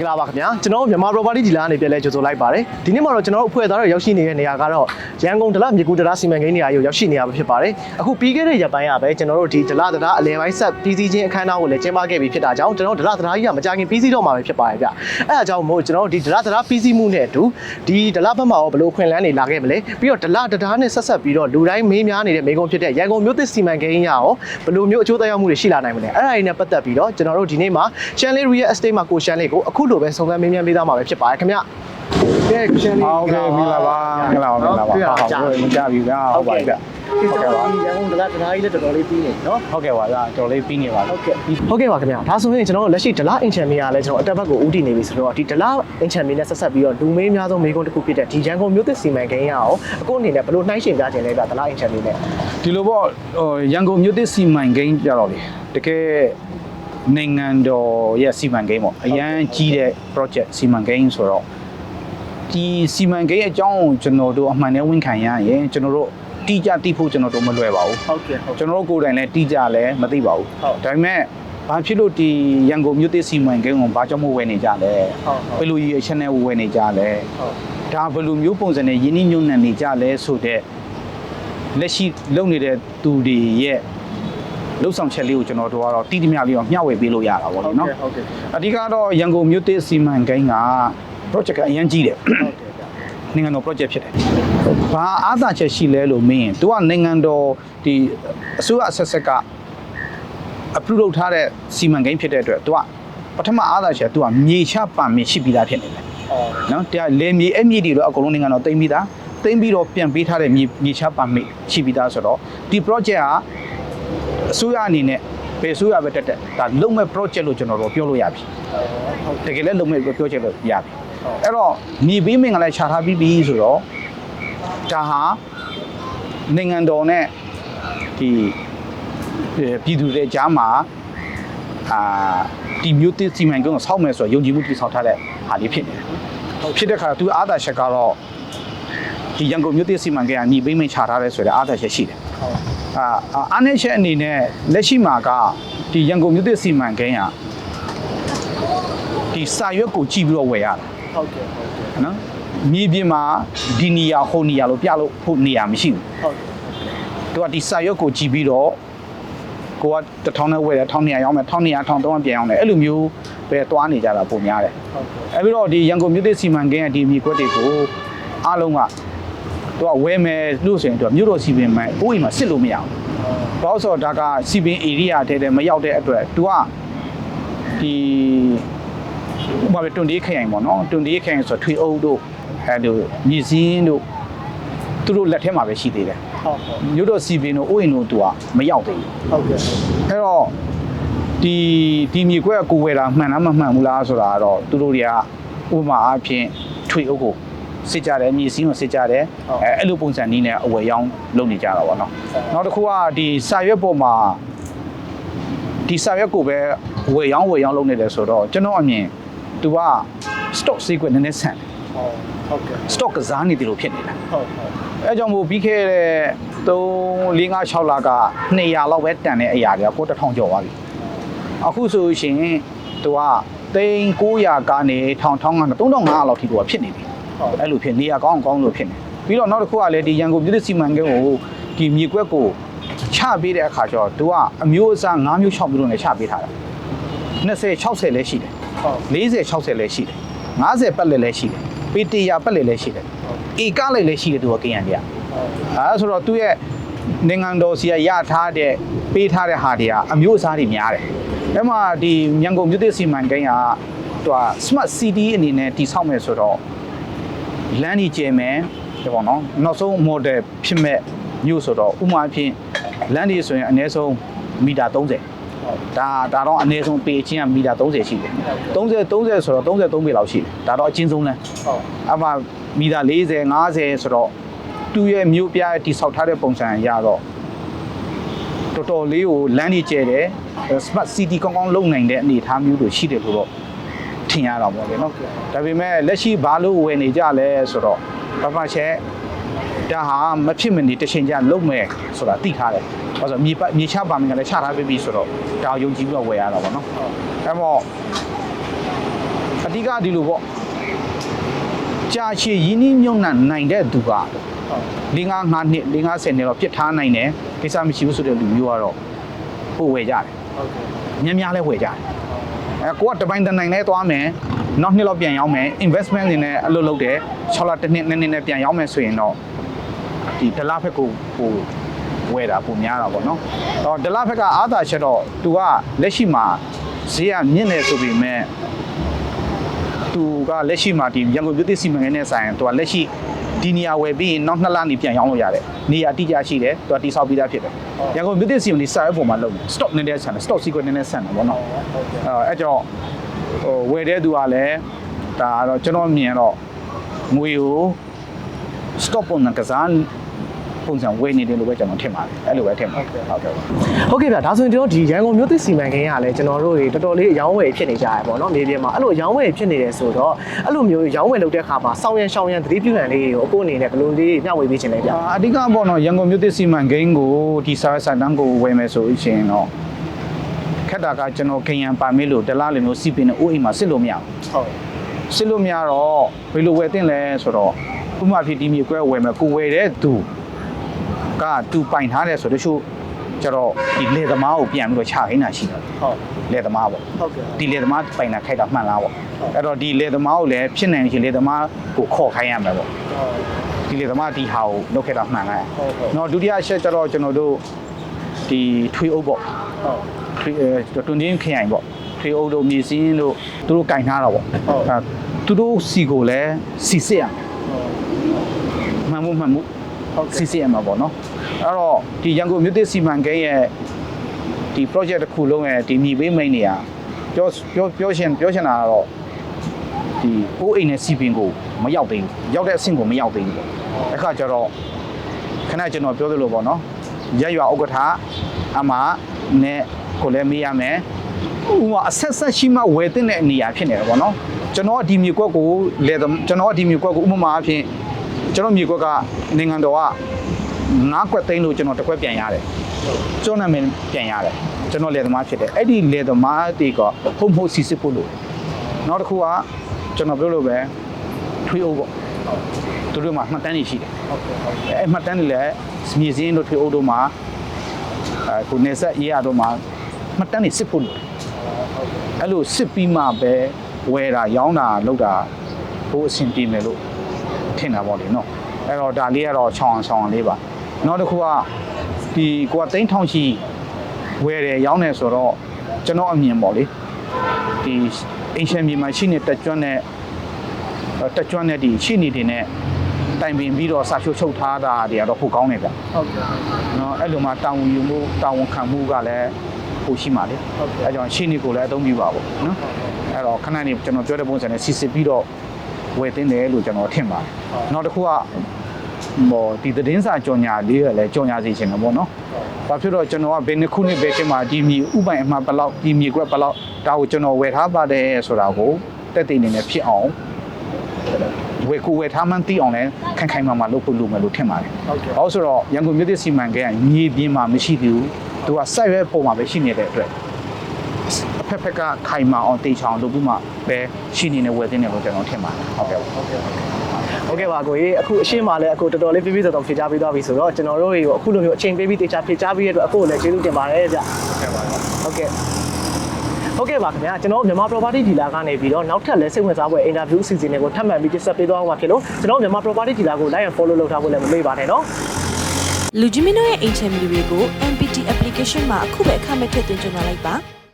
င်္ဂလာပါခင်ဗျာကျွန်တော်တို့မြန်မာ property dealer ကနေပြန်လဲကြိုဆိုလိုက်ပါတယ်ဒီနေ့မှာတော့ကျွန်တော်တို့အဖွဲ့သားတွေရောက်ရှိနေတဲ့နေရာကတော့ရန်ကုန်ဒလမြေကူဒလစီမံကိန်းနေရာကိုရောက်ရှိနေရမှာဖြစ်ပါတယ်အခုပြီးခဲ့တဲ့ရက်ပိုင်းကပဲကျွန်တော်တို့ဒီဒလဒလအလဲပိုင်းဆက်ပြီးစီးချင်းအခမ်းအနားကိုလည်းကျင်းပခဲ့ပြီးဖြစ်တာကြောင့်ကျွန်တော်တို့ဒလဒလကြီးကမကြခင်ပြီးစီးတော့မှာပဲဖြစ်ပါတယ်ဗျအဲအကြောင်းမို့ကျွန်တော်တို့ဒီဒလဒလပြီးစီးမှုနဲ့အတူဒီဒလဘက်မှာရောဘယ်လိုခွင့်လန်းနေလာခဲ့မလဲပြီးတော့ဒလဒဒါနဲ့ဆက်ဆက်ပြီးတော့လူတိုင်းမေးများနေတဲ့မိကုံဖြစ်တဲ့ရန်ကုန်မြို့သစ်စီမံကိန်းရရောဘယ်လိုမျိုးအကျိုးသက်ရောက်မှုတွေရှိလာနိုင်မလဲအဲ့ဒါတွေနဲ့ပတ်သက်ပြီးတော့ကျွန်တော်တို့ဒီနေ့မှာ Shanley Real Estate မှာကိုရှန်လေးကိုအခုလိုပဲစုံစမ်းမေးမြန်းပေးသားမှာပဲဖြစ်ပါတယ်ခင်ဗျကဲရှန်လေးဟုတ်ကဲ့မင်္ဂလာပါမင်္ဂလာပါမင်္ဂလာပါဟုတ်ဟုတ်မကြပြီဗျာဟုတ်ပါပြီဗျဟုတ်ကဲ့ပါရန်ကုန်ဒလဒလာကြီးလည်းတော်တော်လေးပြီးနေနော်ဟုတ်ကဲ့ပါဗျာတော်လေးပြီးနေပါပြီဟုတ်ကဲ့ဟုတ်ကဲ့ပါခင်ဗျာဒါဆိုရင်ကျွန်တော်တို့လက်ရှိဒလအင်ချန်မီယာလည်းကျွန်တော်အတက်ဘက်ကိုဦးတည်နေပြီဆိုတော့ဒီဒလအင်ချန်မီနဲ့ဆက်ဆက်ပြီးတော့လူမေးအများဆုံးမေးခွန်းတစ်ခုဖြစ်တဲ့ဒီရန်ကုန်မြို့သစ်စီမံကိန်းရအောင်အခုအနေနဲ့ဘယ်လိုနှိုင်းယှဉ်ပြခြင်းလဲဗျဒလအင်ချန်မီနဲ့ဒီလိုပေါ့ဟိုရန်ကုန်မြို့သစ်စီမံကိန်းကြတော့လေတကယ် နိုင်ငံတော်ရဲ့စီမံကိန်းပေါ့အရန်ကြီးတဲ့ project စီမံကိန်းဆိုတော့ဒီစီမံကိန်းအကြောင်းကိုကျွန်တော်တို့အမှန်နဲ့ဝန်ခံရရင်ကျွန်တော်တို့တိကျသိဖို့ကျွန်တော်တို့မလွယ်ပါဘူးဟုတ်ကဲ့ဟုတ်ကျွန်တော်တို့ကိုယ်တိုင်လည်းတိကျလည်းမသိပါဘူးဟုတ်ဒါပေမဲ့ဘာဖြစ်လို့ဒီရန်ကုန်မြို့သစ်စီမံကိန်းကိုဘာကြောင့်မဝယ်နေကြလဲဟုတ်ဟုတ်ဘယ်လိုရည်အချက်နဲ့ဝယ်နေကြလဲဟုတ်ဒါဘယ်လိုမျိုးပုံစံနဲ့ယင်းနှညွန့်နှံနေကြလဲဆိုတော့လက်ရှိလုပ်နေတဲ့သူတွေရဲ့ လှုပ်ဆောင်ချက်လေးကိုကျွန်တော်တို့ကတော့တီးတိမြလေးတော့မျှဝေပေးလို့ရတာပေါ့လေနော် ဟုတ်ကဲ့ အဓိကတော့ရန်ကုန်မြို့သစ်စီမံကိန်းက project ကအရင်ကြီးတယ် ဟုတ်ကဲ့ဗျ နိုင်ငံတော် project ဖြစ်တယ်။ဘာအားသာချက်ရှိလဲလို့မင်းရင် तू ကနိုင်ငံတော်ဒီအစိုးရအဆက်ဆက်က approve လုပ်ထားတဲ့စီမံကိန်းဖြစ်တဲ့အတွက် तू ကပထမအားသာချက် तू ကမြေချပါမစ်ရှိပြီးသားဖြစ်နေတယ် အော် ။နော်တရားလေမြေအမြေတွေတော့အကုန်လုံးနိုင်ငံတော်သိမ်းပြီးသားသိမ်းပြီးတော့ပြန်ပေးထားတဲ့မြေမြေချပါမစ်ရှိပြီးသားဆိုတော့ဒီ project က အစိုးရအနေနဲ့ဘယ်အစိုးရပဲတက်တက်ဒါလုံမဲ့ project လို့ကျွန်တော်တို့ပြောလို့ရပြီဟုတ်တကယ်လည်းလုံမဲ့ပြောချက်လို့ရပြီအဲ့တော့မြေပေးမင်္ဂလာခြာထားပြီးပြီဆိုတော့ဒါဟာနိုင်ငံတော်နဲ့ဒီအဲပြည်သူတွေကြားမှာအာဒီမျိုးတစ်စီမံကိန်းကိုဆောက်မယ်ဆိုတော့ယုံကြည်မှုတည်ဆောက်ထားတဲ့ဟာလေးဖြစ်နေတယ်ဖြစ်တဲ့ခါသူအားသာချက်ကတော့ဒီရန်ကုန်မြို့တစ်စီမံကိန်းကညီပေးမင်ခြာထားတယ်ဆိုတဲ့အားသာချက်ရှိတယ်ဟုတ် အာအာအားနည်းချက်အနေနဲ့လက်ရှိမှာကဒီရန်ကုန်မြို့သစ်စီမံကိန်းဟာဒီစာရွက်ကိုကြည့်ပြီးတော့ဝယ်ရတာဟုတ်ကဲ့ဟုတ်ကဲ့နော်မြေပြင်မှာဒီနေရာဟိုနေရာလို့ပြလို့ဖို့နေရာမရှိဘူးဟုတ်သူကဒီစာရွက်ကိုကြည့်ပြီးတော့ကိုကတစ်ထောင်နဲ့ဝယ်တယ်1200ရောင်းမယ်1200 1300ပြန်ရောင်းတယ်အဲ့လိုမျိုးပဲသွားနေကြတာပုံများတယ်ဟုတ်ကဲ့အဲ့ပြီးတော့ဒီရန်ကုန်မြို့သစ်စီမံကိန်းရဲ့ဒီမြေကွက်တွေကိုအားလုံးက သူကဝယ်မယ်လို့ဆိုရင်သူကမြို့တော်စီပင်မှာအိုးအိမ်မှာစစ်လို့မရဘူး။ဘာလို့ဆိုတော့ဒါကစီပင် area ထဲထဲမရောက်တဲ့အတွက် तू ကဒီဥပမာပဲတွန်ဒီခရိုင်ပေါ့နော်တွန်ဒီခရိုင်ဆိုတော့ထွေအုပ်တို့အဲလိုမြည်စင်းတို့သူတို့လက်ထဲမှာပဲရှိသေးတယ်ဟုတ်ဟုတ်။မြို့တော်စီပင်တို့အိုးအိမ်တို့ तू ကမရောက်သေးဘူးဟုတ်ကဲ့။အဲတော့ဒီဒီမြေကွက်ကကိုဝယ်တာမှန်လားမမှန်ဘူးလားဆိုတာကတော့သူတို့တွေကဥပမာအားဖြင့်ထွေအုပ်ကို စစ်ကြတယ်မြေစင်းကိုစစ်ကြတယ်အဲအဲ့လိုပုံစံနည်းနဲ့အဝယ်ရောင်းလုပ်နေကြတာပေါ့နော်နောက်တစ်ခုကဒီစာရွက်ပေါ်မှာဒီစာရွက်ကိုပဲဝယ်ရောင်းဝယ်ရောင်းလုပ်နေတယ်ဆိုတော့ကျွန်တော်အမြင်သူက stock sequence နည်းနည်းဆန်တယ်ဟုတ်ကဲ့ stock ကစားနေတယ်လို့ဖြစ်နေတာဟုတ်ဟုတ်အဲကြောင့်မို့ပြီးခဲ့တဲ့3 4 5 6လက200လောက်ပဲတန်တဲ့အရာတွေကကို1000ကျော်သွားပြီအခုဆိုရှင်သူကသိန်း900ကနေ1000 1500 3500လောက်ထိသူကဖြစ်နေပြီဟုတ် အဲ့လိုဖြစ်နေရကောင်းကောင်းလို့ဖြစ်နေပြီးတော့နောက်တစ်ခုကလည်းဒီရန်ကုန်ပြည်သစ်စီမံကိန်းကိုဒီမြေကွက်ကိုချပေးတဲ့အခါကျတော့သူကအမျိုးအစား9မျိုး6မျိုးနဲ့ချပေးထားတာ20 60လည်းရှိတယ်ဟုတ်40 60လည်းရှိတယ်50ပတ်လည်းလည်းရှိတယ်ပေ100ပတ်လည်းလည်းရှိတယ်ဧကလည်းလည်းရှိတယ်သူကကိန်းရတဲ့အဲဆိုတော့သူရဲ့နိုင်ငံတော်စီကရထားတဲ့ပေးထားတဲ့ဟာတွေကအမျိုးအစားတွေများတယ်အဲ့မှာဒီရန်ကုန်မြို့သစ်စီမံကိန်းကသူက smart city အနေနဲ့တည်ဆောက်မယ်ဆိုတော့ လမ်းကြီးကျယ်မယ်ဒီပေါ့နော်နောက်ဆုံး model ဖြစ်မဲ့မြို့ဆိုတော့ဥပမာအဖြစ်လမ်းကြီးဆိုရင်အနည်းဆုံးမီတာ30ဒါဒါတော့အနည်းဆုံးပေချင်းကမီတာ30ရှိတယ်30 30ဆိုတော့33ပေလောက်ရှိတယ်ဒါတော့အချင်းဆုံးလမ်းဟုတ်အမှမီတာ40 50ဆိုတော့သူ့ရဲ့မြို့ပြတိဆောက်ထားတဲ့ပုံစံအရတော့တော်တော်လေးကိုလမ်းကြီးကျယ်တယ် smart city ကောင်းကောင်းလုပ်နိုင်တဲ့အနေအထားမျိုးတွေရှိတယ်လို့တော့ ထင်ရတာပေါ့လေနော်ဒါပေမဲ့လက်ရှိဘာလို့ဝယ်နေကြလဲဆိုတော့ပပချက်ဒါဟာမဖြစ်မနေတစ်ချိန်ကျလုံးမယ်ဆိုတာသိထားတယ်။ဘာလို့လဲဆိုတော့မြေပမြေချပါမင်ကလည်းချထားပြီးပြီဆိုတော့ဒါကိုယုံကြည်ပြီးတော့ဝယ်ရတာပေါ့နော်။အဲမို့အအဓိကဒီလိုပေါ့ကြာရှည်ရင်းနှီးမြုံနှံနိုင်တဲ့သူက၄၅၅နှစ်၄၅၀နှစ်တော့ပြစ်ထားနိုင်တယ်ကိစ္စမရှိဘူးဆိုတဲ့လူမျိုးကတော့ပို့ဝယ်ကြတယ်များများလဲဝယ်ကြတယ် အဲကိုကတပိုင်းတနိုင်လဲသွားမယ်နောက်နှစ်လောက်ပြန်ရောင်းမယ် investment အနေနဲ့အလုပ်လုပ်တယ်6လတစ်နှစ်နှစ်နှစ်နဲ့ပြန်ရောင်းမယ်ဆိုရင်တော့ဒီဒလဘက်ကိုပို့ဝယ်တာပိုများတာပေါ့နော်တော့ဒလဘက်ကအားသာချက်တော့ तू ကလက်ရှိမှာဈေးကမြင့်နေဆိုပေမဲ့သူကလက်ရှိမှာဒီရန်ကုန်မြို့သစ်စီမံကိန်းနဲ့ဆိုင်သူကလက်ရှိ ဒီနေရာဝယ်ပြီးရင်နောက်နှစ်လနေပြန်ရောင်းလို့ရတယ်နေရာအတိအကျရှိတယ်သူကတိဆောက်ပြီးသားဖြစ်တယ်ရန်ကုန်မြို့သစ်စီမံကိန်းစာရွက်ပေါ်မှာလုပ်တယ် stock နည်းနည်းဆန်တယ် stock sequence နည်းနည်းဆန်တယ်ပေါ့နော်အဲအဲ့ကြောင့်ဟိုဝယ်တဲ့သူကလည်းဒါကတော့ကျွန်တော်မြင်တော့ငွေကို stock ပုံစံကစား ပုံစံဝယ်နေတယ်လို့ပဲကျွန်တော်ထင်ပါတယ်အဲ့လိုပဲထင်ပါတယ်ဟုတ်ကဲ့ဟုတ်ကဲ့ဗျာဒါဆိုရင်ကျွန်တော်ဒီရန်ကုန်မြို့သစ်စီမံကိန်းကလည်းကျွန်တော်တို့တွေတော်တော်လေးအယောင်းဝယ်ဖြစ်နေကြရပေါ့နော်မြေပြင်မှာအဲ့လိုအယောင်းဝယ်ဖြစ်နေတယ်ဆိုတော့အဲ့လိုမျိုးရောင်းဝယ်လုပ်တဲ့အခါမှာစောင်းရန်ရှောင်းရန်သတိပြုရန်လေးကိုအခုအနေနဲ့ဘယ်လိုလေးမျှဝေပေးခြင်းလဲဗျာအာအဓိကပေါ့နော်ရန်ကုန်မြို့သစ်စီမံကိန်းကိုဒီစာရေးစာတန်းကိုဝယ်မယ်ဆိုရင်တော့ခက်တာကကျွန်တော်ခင်ရန်ပါမေးလို့တလားလည်းမျိုးစီပင်နဲ့အိုးအိမ်မှာစစ်လို့မရဘူးဟုတ်စစ်လို့မရတော့ဘယ်လိုဝယ်တင်လဲဆိုတော့ဥပမာဖြစ်ဒီမြေကွဲဝယ်မယ်ကိုဝယ်တဲ့သူ ကသူပိုင်ထားတယ်ဆိုတော့ချို့ကျတော့ဒီလေသမားကိုပြန်ပြီးတော့ချခိုင်းတာရှိတယ်ဟုတ်လေသမားပေါ့ဟုတ်ကဲ့ဒီလေသမားပိုင်တာခိုက်တာမှန်လားပေါ့အဲ့တော့ဒီလေသမားကိုလည်းဖြစ်နိုင်ရင်လေသမားကိုခေါ်ခိုင်းရမယ်ပေါ့ဒီလေသမားဒီဟာကိုလုပ်ခဲ့တာမှန်လားဟုတ်ဟုတ်နော်ဒုတိယအချက်ကျတော့ကျွန်တော်တို့ဒီထွေးအုပ်ပေါ့ဟုတ်ထွေးအဲတွန်တင်းခရိုင်ပေါ့ထွေးအုပ်တို့မြေစင်းတို့သူတို့ကင်ထားတာပေါ့အဲသူတို့စီကိုလည်းစီစစ်ရမှန်မှုမှန်မှုဟုတ်စီကဲ့စစ်ရမှာပေါ့နော် အဲ့တော့ဒီရန်ကုန်မြို့သစ်စီမံကိန်းရဲ့ဒီ project တစ်ခုလုံးရဲ့ဒီမြေပေးမိန်နေရပြောပြောပြောရှင်ပြောရှင်တာကတော့ဒီအိုးအိမ်နဲ့စီပင်ကိုမရောက်သေးဘူးရောက်တဲ့အဆင့်ကိုမရောက်သေးဘူးပေါ့အခါကျတော့ခဏကျွန်တော်ပြောသလိုပေါ့နော်ရက်ရွာဥက္ကဋ္ဌအမနဲ့ကိုလည်းမေးရမယ်ဥပမာအဆက်ဆက်ရှိမှဝယ်တဲ့နေရာဖြစ်နေတယ်ပေါ့နော်ကျွန်တော်ကဒီမြေကွက်ကိုလေကျွန်တော်ကဒီမြေကွက်ကိုဥပမာအဖြစ်ကျွန်တော်မြေကွက်ကနိုင်ငံတော်က ငါးကွက်သိန်းလို့ကျွန်တော်တစ်ကွက်ပြန်ရတယ်ကျွန်းနာမည်ပြန်ရတယ်ကျွန်တော်လေသမားဖြစ်တယ်အဲ့ဒီလေသမားတွေကဟုံမဟုတ်စီစစ်ဖို့လို့နောက်တစ်ခုကကျွန်တော်ပြောလို့ပဲထွေးအုပ်ပေါ့သူတို့မှာမှတ်တမ်းတွေရှိတယ်ဟုတ်ကဲ့ဟုတ်ကဲ့အဲ့မှတ်တမ်းတွေလည်းမြေစင်းတို့ထွေအုပ်တို့မှာအခုနေဆက်ရေးရတို့မှာမှတ်တမ်းတွေစစ်ဖို့လို့အဲ့လိုစစ်ပြီးမှပဲဝယ်တာရောင်းတာလုပ်တာဘိုးအဆင်ပြေမယ်လို့ထင်တာပေါ့လေနော်အဲ့တော့ဒါလေးကတော့ချောင်းအောင်ချောင်းအောင်လေးပါ နောက်တစ်ခုကဒီကိုကသိန်းထောင်ချီဝယ်တယ်ရောင်းတယ်ဆိုတော့ကျွန်တော်အမြင်ပေါ့လေဒီအင်ရှင်မြေမှာရှိနေတက်ကျွန်းတဲ့တက်ကျွန်းတဲ့ဒီရှိနေတယ်နဲ့တိုင်ပင်ပြီးတော့စာချုပ်ချုပ်ထားတာတွေကတော့ပိုကောင်းတယ်ဗျဟုတ်ကဲ့နော်အဲ့လိုမှတာဝန်ယူမှုတာဝန်ခံမှုကလည်းပိုရှိမှလေဟုတ်ကဲ့အဲ့ကြောင့်ရှင်းနေကိုလည်းအသုံးပြုပါပေါ့နော်အဲ့တော့ခဏနေကျွန်တော်ပြောတဲ့ပုံစံနဲ့စီစစ်ပြီးတော့ဝယ်တင်တယ်လို့ကျွန်တော်ထင်ပါတယ်နောက်တစ်ခုက ဟောဒီသတင်းစာကြော်ညာလေးကလည်းကြော်ညာစီချင်တယ်ပေါ့နော်ဘာဖြစ်တော့ကျွန်တော်ကဘယ်နှစ်ခုနှစ်ပဲချင်းမှာဒီမြေဥပိုင်အမှားဘယ်လောက်ဒီမြေကွက်ဘယ်လောက်ဒါကိုကျွန်တော်ဝယ်ထားပါတယ်ဆိုတာကိုတက်တည်နေနဲ့ဖြစ်အောင်ဝယ်ကိုဝယ်ထားမှန်းသိအောင်လဲခိုင်ခိုင်မာမာလုပ်ဖို့လိုမယ်လို့ထင်ပါတယ်ဟုတ်ကဲ့။အော်ဆိုတော့ရန်ကုန်မြို့သစ်စီမံကိန်းကမြေပြင်မှာမရှိသေးဘူး။သူကစိုက်ရွက်ပုံမှာပဲရှိနေတဲ့အတွက်အဖက်ဖက်ကခိုင်မာအောင်တေချောင်လုပ်ပြီးမှပဲရှိနေနေဝယ်တင်တယ်လို့ကျွန်တော်ထင်ပါတယ်။ဟုတ်ကဲ့။ဟုတ်ကဲ့ ဟုတ်ကဲ့ပါကိုကြီးအခုအရှင်းမှာလည်းအခုတော်တော်လေးပြည့်ပြည့်စုံစုံဖြေချပေးသွားပြီဆိုတော့ကျွန်တော်တို့တွေကိုအခုလိုမျိုးအချိန်ပေးပြီးတေချာဖြေချပေးရတဲ့အတွက်အခုလည်းကျေးဇူးတင်ပါတယ်ဗျဟုတ်ကဲ့ဟုတ်ကဲ့ပါခင်ဗျာကျွန်တော်မြန်မာ property dealer ကနေပြီးတော့နောက်ထပ်လည်းစိတ်ဝင်စားဖွယ် interview အစီအစဉ်တွေကိုထပ်မံပြီးတင်ဆက်ပေးသွားမှာဖြစ်လို့ကျွန်တော်မြန်မာ property dealer ကို like and follow လုပ်ထားဖို့လည်းမမေ့ပါနဲ့နော်လူကြီးမင်းတို့ရဲ့အိမ်ချမ်းမီတွေကို MPT application မှာအခုပဲအခမဲ့ထည့်သွင်းကြလိုက်ပါ